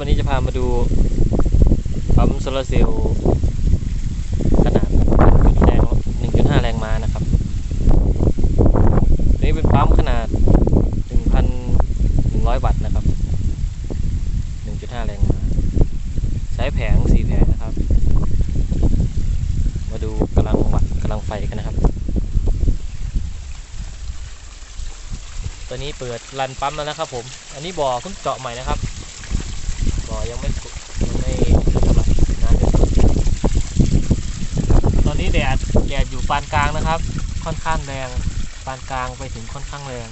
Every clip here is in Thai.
วันนี้จะพามาดูปั๊มโซลาร์เซลล์ขนาดแรง1.5 แรงม้านะครับนี้เป็นปั๊มขนาด 1,100 วัตต์นะครับ 1.5 แรงม้าใช้แผง 4 แผงนะครับ มาดูกำลังวัดกำลังไฟกันนะครับตัวนี้เปิดรันปั๊มแล้วนะครับผม อันนี้บ่อเพิ่งเจาะใหม่นะครับ บ่อยังไม่สุกยังไม่เท่าไหร่น้ำยังตอนนี้แดดแดดอยู่ปานกลางนะครับ ค่อนข้างแรงปานกลางไปถึงค่อนข้างแรง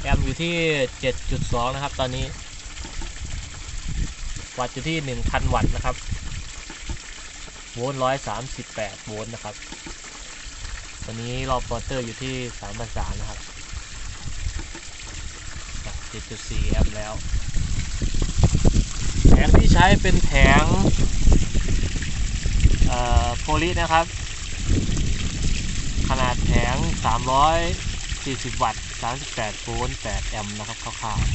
แอมป์อยู่ที่ 7.2 นะครับ ตอนนี้ วัตต์อยู่ที่ 1,000 วัตต์นะครับ โวลต์138 โวลต์นะครับ ตอนนี้รอบมอเตอร์อยู่ที่3,300นะครับ 7.4 แอมป์แล้ว แผงที่ใช้เป็นแผงโพลีนะครับ ขนาดแผง 340 วัตต์ 38 โวลต์ 8 แอมป์นะครับคร่าวๆ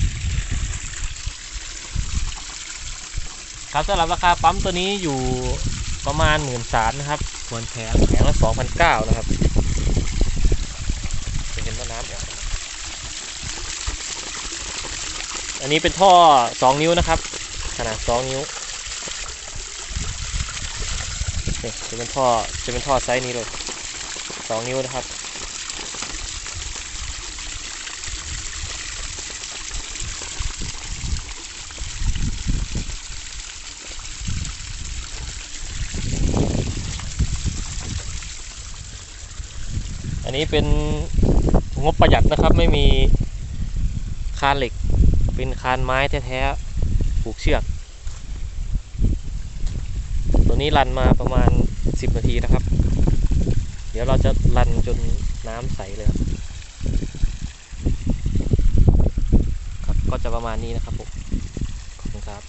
ครับสำหรับราคาปั๊มตัวนี้อยู่ประมาณ1 3ื่นนะครับส่วนแผงแผงละ2,009นะครับจะเห็นว่าน้ำออก อันนี้เป็นท่อ 2 นิ้วนะครับ ขนาด 2 นิ้วนี่จะเป็นท่อจะเป็นท่อไซส์นี้เลย 2 นิ้วนะครับอันนี้เป็นงบประหยัดนะครับ ไม่มีคานเหล็ก เป็นคานไม้แท้ๆผูกเชือก ตัวนี้รันมาประมาณ 10 นาทีนะครับ เดี๋ยวเราจะรันจนน้ำใสเลยครับครับ ก็จะประมาณนี้นะครับผมขอบคุณครับ